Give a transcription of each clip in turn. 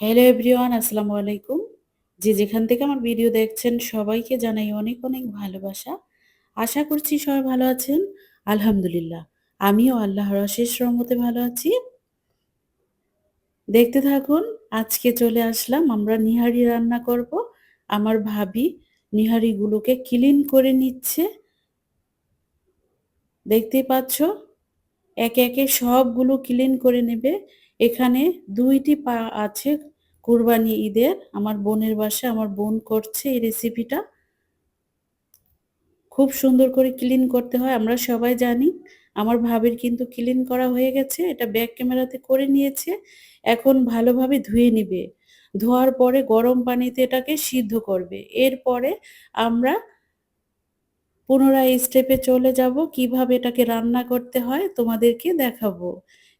Hello everyone আসসালামু আলাইকুম। যে যেখান থেকে আমার ভিডিও দেখছেন, সবাইকে জানাই অনেক অনেক ভালোবাসা। আশা করছি সবাই ভালো আছেন। আলহামদুলিল্লাহ, আমিও আল্লাহর অশেষ রহমতে ভালো আছি। দেখতে থাকুন, আজকে চলে আসলাম, আমরা নিহারি রান্না করব। আমার ভাবি নিহারিগুলোকে ক্লিন করে নিচ্ছে। দেখতেই পাচ্ছ, একে একে সবগুলো ক্লিন করে নেবে। এখানে দুইটি পা আছে কুরবানি ঈদের। আমার বোনের বাসা আমার বোন করছে এই রেসিপিটা খুব সুন্দর করে ক্লিন করতে হয়, আমরা সবাই জানি। আমার ভাবির কিন্তু ক্লিন করা হয়ে গেছে, এটা ব্যাক ক্যামেরাতে করে নিয়েছে। এখন ভালোভাবে ধুয়ে নিবে। ধোয়ার পরে গরম পানিতে এটাকে সিদ্ধ করবে। এরপরে আমরা পুনরায় স্টেপে চলে যাব, কীভাবে এটাকে রান্না করতে হয় তোমাদেরকে দেখাবো।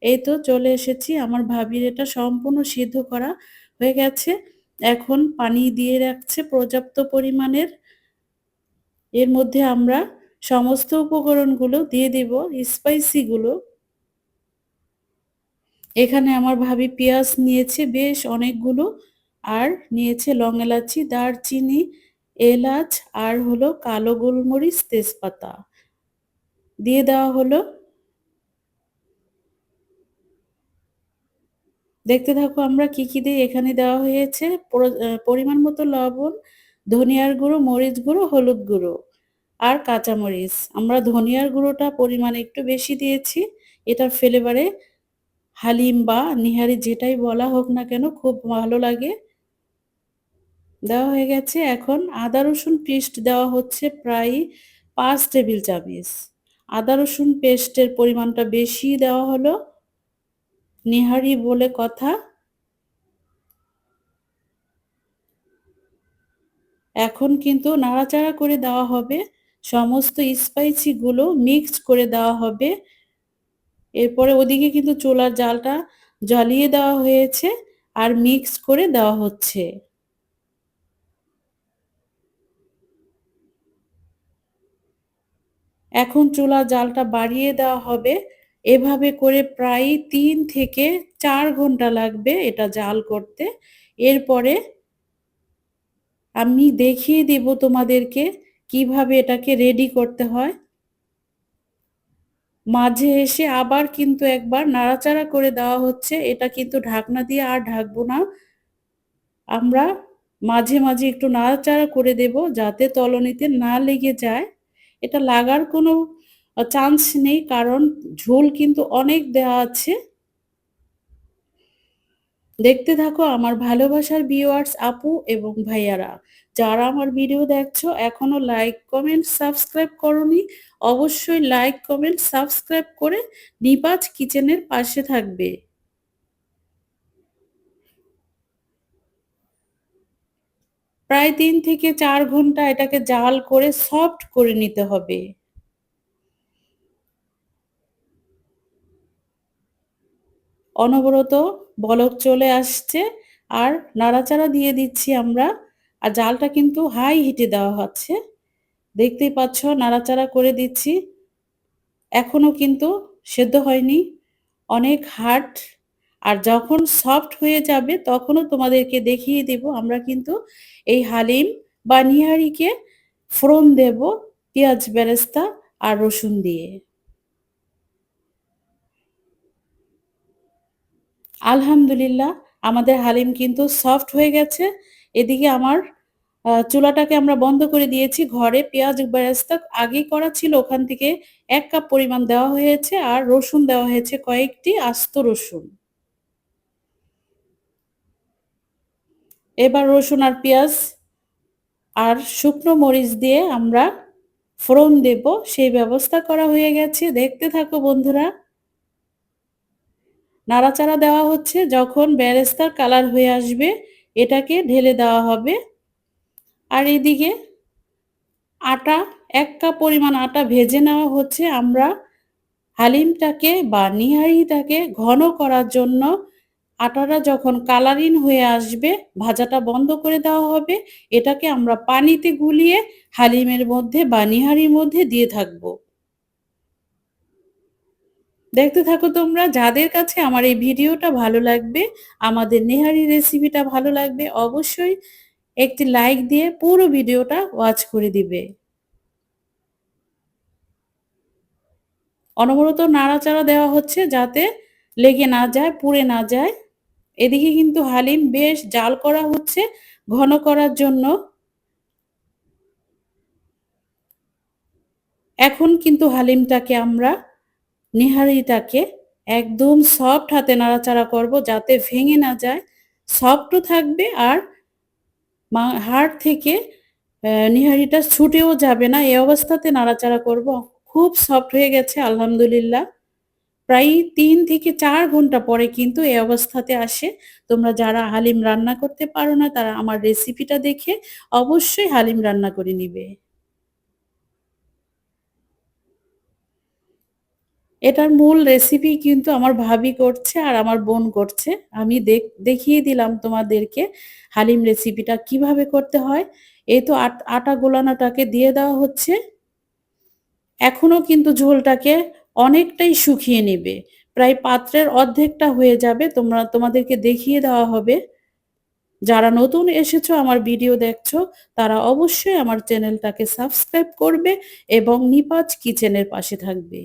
এই তো চলে এসেছি। আমার ভাবির এটা সম্পূর্ণ সিদ্ধ করা হয়ে গেছে। এখন পানি দিয়ে রাখছে পর্যাপ্ত পরিমাণের। এর মধ্যে আমরা সমস্ত উপকরণগুলো দিয়ে দেব স্পাইসিগুলো এখানে আমার ভাবি পেঁয়াজ নিয়েছে বেশ অনেকগুলো, আর নিয়েছে লং এলাচি, দারচিনি, এলাচ, আর হলো কালো গোলমরিচ, তেজপাতা। দিয়ে দেওয়া হলো দেখতে থাকো আমরা কি কি দিয়ে এখানে দেওয়া হয়েছে। পরিমাণ মতো লবণ, ধনিয়ার গুঁড়ো, মরিচ গুঁড়ো, হলুদ গুঁড়ো আর কাঁচামরিচ। আমরা ধনিয়ার গুঁড়োটা পরিমাণ একটু বেশি দিয়েছি। এটার ফ্লেভারে হালিম বা নিহারি যেটাই বলা হোক না কেন খুব ভালো লাগে। দেওয়া হয়ে গেছে এখন আদা, রসুন পেস্ট দেওয়া হচ্ছে প্রায় পাঁচ টেবিল চামচ। আদা, রসুন পেস্টের পরিমাণটা বেশি দেওয়া হলো। নিহারি বলে কথা, এখন কিন্তু নাড়াচাড়া করে দেওয়া হবে। সমস্ত স্পাইসিগুলো মিক্সড করে দেওয়া হবে। এরপরে ওদিকে কিন্তু চুলার জালটা জ্বালিয়ে দেওয়া হয়েছে আর মিক্স করে দেওয়া হচ্ছে। এখন চুলা জালটা বাড়িয়ে দেওয়া হবে। এভাবে করে প্রায় তিন থেকে চার ঘণ্টা লাগবে এটা জাল করতে। এরপরে আমি দেখিয়ে দেব তোমাদেরকে কীভাবে এটাকে রেডি করতে হয়। মাঝে এসে আবার কিন্তু একবার নাড়াচাড়া করে দেওয়া হচ্ছে, এটা কিন্তু ঢাকনা দিয়ে আর ঢাকবো না। আমরা মাঝে মাঝে একটু নাড়াচাড়া করে দেব যাতে তলনিতে না লেগে যায়। এটা লাগার কোনো চান্স নেই, কারণ ঝোল কিন্তু অনেক দেওয়া আছে। দেখতে থাকো আমার ভালোবাসার ভিউয়ার্স আপু এবং ভাইয়ারা। যারা আমার ভিডিও দেখছ, এখনও লাইক কমেন্ট সাবস্ক্রাইব করনি, অবশ্যই লাইক কমেন্ট সাবস্ক্রাইব করে নিপাজ কিচেনের পাশে থাকবে। প্রায় তিন থেকে চার ঘণ্টা এটাকে জাল করে সফট করে নিতে হবে। অনবরত বলক চলে আসছে আর নাড়াচাড়া দিয়ে দিচ্ছি আমরা। আর জালটা কিন্তু হাই হিটে দেওয়া হচ্ছে। দেখতেই পাচ্ছ, নাড়াচাড়া করে দিচ্ছি। এখনও কিন্তু সেদ্ধ হয়নি। অনেক হার্ড আর যখন সফট হয়ে যাবে, তখনও তোমাদেরকে দেখিয়ে দেব। আমরা কিন্তু এই হালিম বা নিহারিকে ফোড়ন দেব, পেঁয়াজ বেরেস্তা আর রসুন দিয়ে। আলহামদুলিল্লাহ, আমাদের হালিম কিন্তু সফট হয়ে গেছে। এদিকে আমার চুলাটাকে আমরা বন্ধ করে দিয়েছি। ঘরে পেঁয়াজ বেরেস্তা আগেই করা ছিল। ওখান থেকে এক কাপ পরিমাণ দেওয়া হয়েছে আর রসুন দেওয়া হয়েছে, কয়েকটি আস্ত রসুন। এবার রসুন আর পেঁয়াজ আর শুকনো মরিচ দিয়ে আমরা ফোড়ন দেব। সেই ব্যবস্থা করা হয়ে গেছে। দেখতে থাকো বন্ধুরা। নাড়াচাড়া দেওয়া হচ্ছে, যখন ব্যারেস্তার কালার হয়ে আসবে, এটাকে ঢেলে দেওয়া হবে। আর এদিকে আটা, এক কাপ পরিমাণ আটা ভেজে নেওয়া হচ্ছে। আমরা হালিমটাকে বা নিহারিটাকে ঘন করার জন্য আটাটা যখন কালারিং হয়ে আসবে, ভাজাটা বন্ধ করে দেওয়া হবে। এটাকে আমরা পানিতে গুলিয়ে হালিমের মধ্যে বা নিহারির মধ্যে দিয়ে থাকব। দেখতে থাকো তোমরা, যাদের কাছে আমার এই ভিডিওটা ভালো লাগবে, আমাদের নেহারি রেসিপিটা ভালো লাগবে, অবশ্যই একটি লাইক দিয়ে পুরো ভিডিওটা ওয়াচ করে দিবে। অনবরত নাড়াচাড়া দেওয়া হচ্ছে যাতে লেগে না যায়, পুড়ে না যায়। এদিকে কিন্তু হালিম বেশ জাল করা হচ্ছে ঘন করার জন্য। এখন কিন্তু হালিমটাকে আমরা নিহারিটাকে একদম সফট হাতে নাড়াচাড়া করব যাতে ভেঙে না যায়। সফটও থাকবে আর হাড় থেকে নিহারিটা ছুটেও যাবে না। এই অবস্থাতে নাড়াচাড়া করব। খুব সফট হয়ে গেছে, আলহামদুলিল্লাহ। প্রায় তিন থেকে চার ঘণ্টা পরে কিন্তু এই অবস্থাতে আসে। তোমরা যারা হালিম রান্না করতে পারো না, তারা আমার রেসিপিটা দেখে অবশ্যই হালিম রান্না করে নিবে। এটার মূল রেসিপি কিন্তু আমার ভাবি করছে আর আমার বোন করছে। আমি দেখিয়ে দিলাম তোমাদেরকে হালিম রেসিপিটা কীভাবে করতে হয়। এই তো আটা গোলানোটাকে দিয়ে দেওয়া হচ্ছে। এখনও কিন্তু ঝোলটাকে অনেকটাই শুকিয়ে নেবে। প্রায় পাত্রের অর্ধেকটা হয়ে যাবে। তোমরা, তোমাদেরকে দেখিয়ে দেওয়া হবে। যারা নতুন এসেছ, আমার ভিডিও দেখছ, তারা অবশ্যই আমার চ্যানেলটাকে সাবস্ক্রাইব করবে এবং নিপাজ কিচেনের পাশে থাকবে।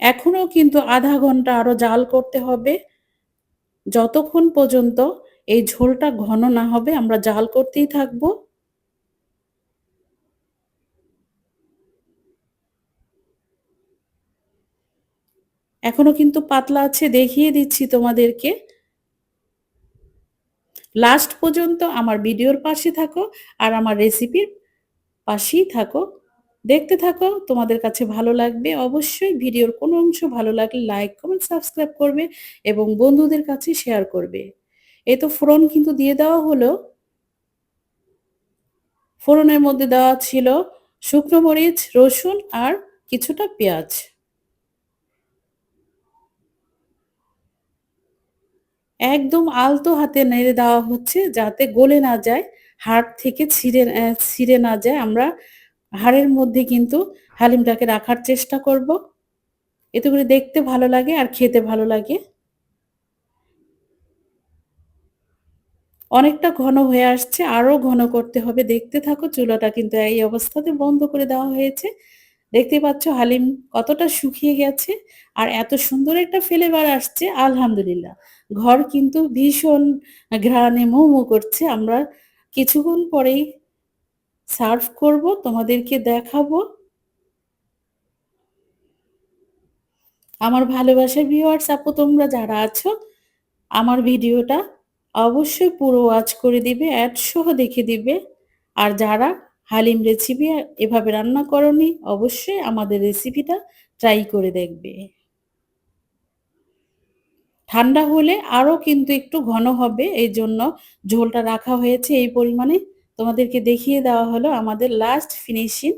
এখনও কিন্তু আধা ঘণ্টা আরও জাল করতে হবে। যতক্ষণ পর্যন্ত এই ঝোলটা ঘন না হবে, আমরা জাল করতেই থাকব। এখনও কিন্তু পাতলা আছে, দেখিয়ে দিচ্ছি তোমাদেরকে। লাস্ট পর্যন্ত আমার ভিডিওর পাশে থাকো আর আমার রেসিপির পাশেই থাকো। দেখতে থাকো, তোমাদের কাছে ভালো লাগবে। অবশ্যই ভিডিওর কোনো অংশ ভালো লাগলে লাইক কমেন্ট সাবস্ক্রাইব করবে এবং বন্ধুদের কাছে শেয়ার করবে। এই তো ফোড়ন কিন্তু দিয়ে দেওয়া হলো। ফোড়নের মধ্যে দেওয়া ছিল শুকনো মরিচ, রসুন আর কিছুটা পেঁয়াজ। একদম আলতো হাতে নেড়ে দেওয়া হচ্ছে যাতে গলে না যায়, হাড় থেকে ছিঁড়ে ছিঁড়ে না যায়। আমরা হাড়ের মধ্যে কিন্তু হালিমটাকে রাখার চেষ্টা করব। এতে করে দেখতে ভালো লাগে আর খেতে ভালো লাগে। অনেকটা ঘন হয়ে আসছে, আরও ঘন করতে হবে। দেখতে থাকো, চুলাটা কিন্তু এই অবস্থাতে বন্ধ করে দেওয়া হয়েছে। দেখতে পাচ্ছ হালিম কতটা শুকিয়ে গেছে আর এত সুন্দর একটা ফ্লেভার আসছে, আলহামদুলিল্লাহ। ঘর কিন্তু ভীষণ ঘ্রাণে মোমো করছে। আমরা কিছুক্ষণ পরেই সার্ভ করব, তোমাদেরকে দেখাবো। আমার ভালোবাসার ভিউয়ার্স আপু, তোমরা যারা আছো, আমার ভিডিওটা অবশ্যই পুরো ওয়াচ করে দিবে অ্যাড সহ দেখে দিবে। আর যারা হালিম রেসিপি এভাবে রান্না করনি, অবশ্যই আমাদের রেসিপিটা ট্রাই করে দেখবে। ঠান্ডা হলে আরও কিন্তু একটু ঘন হবে এই জন্য ঝোলটা রাখা হয়েছে এই পরিমাণে। তোমাদেরকে দেখিয়ে দেওয়া হলো আমাদের লাস্ট ফিনিশিং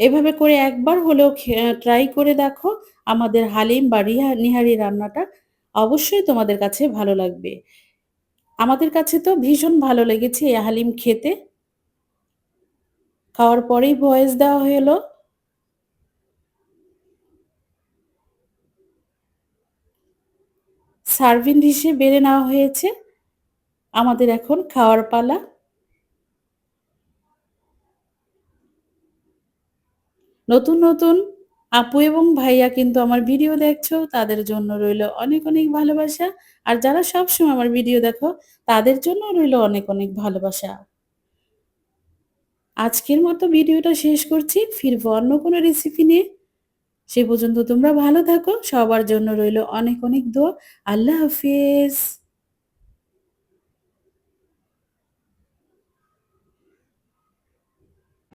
এভাবে করে একবার হলেও ট্রাই করে দেখো আমাদের হালিম বা রিহা, নিহারি রান্নাটা অবশ্যই তোমাদের কাছে ভালো লাগবে। আমাদের কাছে তো ভীষণ ভালো লেগেছে এই হালিম খেতে। খাওয়ার পরেই ভয়েস দেওয়া হলো। সার্ভিং ডিশে বেড়ে নেওয়া হয়েছে। আমাদের এখন খাওয়ার পালা। নতুন নতুন আপু এবং ভাইয়া কিন্তু আমার ভিডিও দেখছ, তাদের জন্য রইল অনেক অনেক ভালোবাসা। আর যারা সবসময় আমার ভিডিও দেখো, তাদের জন্য রইল অনেক অনেক ভালোবাসা। আজকের মতো ভিডিওটা শেষ করছি, ফিরবো অন্য কোনো রেসিপি নিয়ে। সে পর্যন্ত তোমরা ভালো থাকো, সবার জন্য রইল অনেক অনেক দোয়া। আল্লাহ হাফিজ।